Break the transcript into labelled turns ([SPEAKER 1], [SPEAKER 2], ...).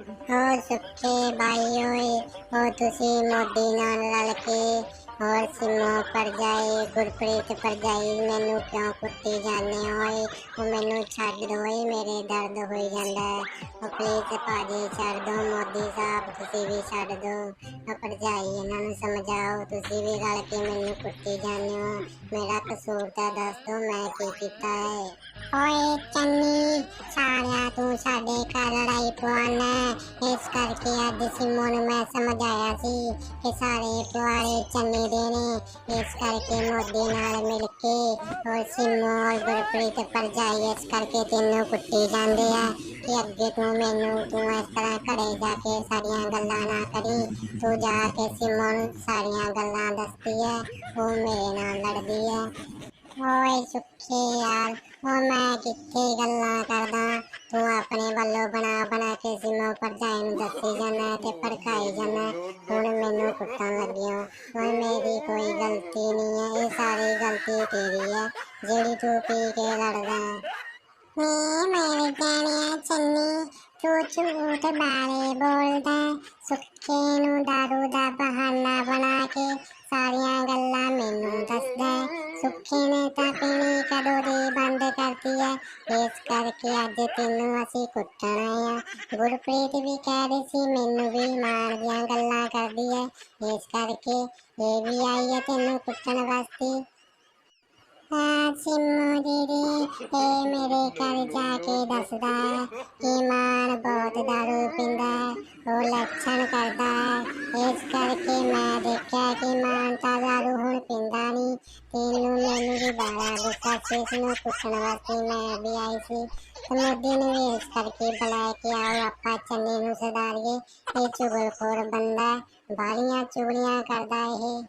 [SPEAKER 1] ਹੋਰ ਸੁੱਖੇ ਬਾਈ ਓਏ, ਹੋ ਤੁਸੀਂ ਮੋਦੀ ਨਾਲ ਰਲ ਕੇ, ਹੋਰ ਸਿਮੋ ਪਰਜਾਈ ਗੁਰਪ੍ਰੀਤ ਪਰਜਾਈ ਮੈਨੂੰ ਕਿਉਂ ਕੁੱਟੀ ਜਾਂਦੇ ਓਏ? ਉਹ ਮੈਨੂੰ ਛੱਡ ਦੋ ਓਏ, ਮੇਰੇ ਦਰਦ ਹੋਈ ਜਾਂਦਾ। ਹੈ ਉਹ ਪਲੀਜ਼ ਭਾਜੀ ਛੱਡ ਦੋ ਮੋਦੀ ਸਾਹਿਬ ਤੁਸੀਂ ਵੀ ਛੱਡ ਦੋ। ਉਹ ਪਰਜਾਈ ਇਹਨਾਂ ਨੂੰ ਸਮਝਾਓ, ਤੁਸੀਂ ਵੀ ਰਲ ਕੇ ਮੈਨੂੰ ਕੁੱਟੀ ਜਾਂਦੇ ਹੋ। ਮੇਰਾ ਕਸੂਰ ਤਾਂ ਦੱਸ ਦੋ, ਮੈਂ ਕੀ ਕੀਤਾ ਹੈ? ਓਏ ਚੰਨੀ ਅੱਜ ਸਿਮੋ ਨੂੰ ਮੈਂ ਸਮਝਾਇਆ ਸੀ ਕਿ ਸਾਰੇ ਪੁਆੜੇ ਚੰਨੀ ਦੇ ਨੇ। ਇਸ ਕਰਕੇ ਮੋਦੀ ਨਾਲ ਮਿਲ ਕੇ ਹੋਰ ਸਿਮੋ ਔਰ ਗੁਰਪ੍ਰੀਤ ਪਰਜਾਈ ਇਸ ਕਰਕੇ ਤੈਨੂੰ ਕੁੱਟੀ ਜਾਂਦੇ ਆ ਕਿ ਅੱਗੇ ਤੂੰ ਮੈਨੂੰ, ਤੂੰ ਇਸ ਤਰ੍ਹਾਂ ਘਰੇ ਜਾ ਕੇ ਸਾਰੀਆਂ ਗੱਲਾਂ ਨਾ ਕਰੀ। ਤੂੰ ਜਾ ਕੇ ਸਿਮੋ ਨੂੰ ਸਾਰੀਆਂ ਗੱਲਾਂ ਦੱਸਦੀ ਹੈ ਉਹ ਮੇਰੇ ਨਾਲ ਲੜਦੀ ਹੈ ਓਏ ਸੁੱਖੇ ਯਾਰ। ਉਹ ਮੈਂ ਕਿੱਥੇ ਗੱਲਾਂ ਕਰਦਾ? ਤੂੰ ਆਪਣੇ ਵੱਲੋਂ ਬਣਾ ਬਣਾ ਕੇ ਸਿਮੋ ਭਰਜਾਈ ਨੂੰ ਦੱਸੀ ਜਾਣਾ ਤੇ ਭੜਕਾਈ ਜਾਣਾ ਹੁਣ ਮੈਨੂੰ ਕੁੱਟਣ ਲੱਗਿਆ। ਓਏ ਮੇਰੀ ਕੋਈ ਗਲਤੀ ਨਹੀਂ ਹੈ। ਇਹ ਸਾਰੀ ਗਲਤੀ ਤੇਰੀ ਹੈ, ਜਿਹੜੀ ਤੂੰ ਪੀ ਕੇ ਲੜਦਾ ਹੈ। ਮੇਰੇ ਜਾਣਿਆ ਚੰਨੀ, ਤੂੰ ਝੂਠ ਬਾਰੇ ਬੋਲਦਾ ਸੁੱਖੇ ਨੂੰ ਦਾਰੂ ਦਾ ਬਹਾਨਾ ਬਣਾ ਕੇ ਸਾਰੀਆਂ ਗੱਲਾਂ ਮੈਨੂੰ ਦੱਸਦਾ ਸੁੱਖੇ ਨੇ ਤਾਂ ਪੀਣੀ ਕਦੋਂ ਦੀ ਬੰਦ ਕਰਤੀ ਹੈ ਇਸ ਕਰਕੇ ਅੱਜ ਤੈਨੂੰ ਅਸੀਂ ਕੁੱਟਣ ਆ। ਗੁਰਪ੍ਰੀਤ ਵੀ ਕਹਿ ਰਹੀ ਸੀ, ਮੈਨੂੰ ਵੀ ਮਾਰ ਦੀਆਂ ਗੱਲਾਂ ਕਰਦੀ ਹੈ ਇਸ ਕਰਕੇ ਇਹ ਵੀ ਆਈ ਹੈ ਤੈਨੂੰ ਕੁੱਟਣ ਵਾਸਤੇ। ਸਿੰਮੂ ਦੀਦੀ, ਇਹ ਮੇਰੇ ਘਰ ਜਾ ਕੇ ਦੱਸਦਾ ਹੈ ਕਿ ਮਾਨ ਬਹੁਤ ਦਾਰੂ ਪੀਂਦਾ ਉਹ ਲੱਛਣ ਕਰਦਾ ਹੈ। ਇਸ ਕਰਕੇ ਮੈਂ ਦੇਖਿਆ ਕਿ ਮਾਨ ਦਾਰੂ ਹੁਣ ਪੀਂਦਾ ਨਹੀਂ। ਤੈਨੂੰ ਮੈਨੂੰ ਵੀ ਬੜਾ ਗੁੱਸਾ ਸੀ। ਇਸ ਨੂੰ ਪੁੱਛਣ ਵਾਸਤੇ ਮੈਂ ਵੀ ਆਈ ਸੀ। ਤੇ ਨੂੰ ਵੀ ਇਸ ਕਰਕੇ ਬੁਲਾਇਆ ਕਿ ਆਓ ਆਪਾਂ ਚੰਨੀ ਨੂੰ ਸੁਧਾਰੀਏ ਇਹ ਚੁਗਲਖੋਰ ਬੰਦਾ ਬਾਲੀਆਂ ਚੁਗਲੀਆਂ ਕਰਦਾ ਇਹ।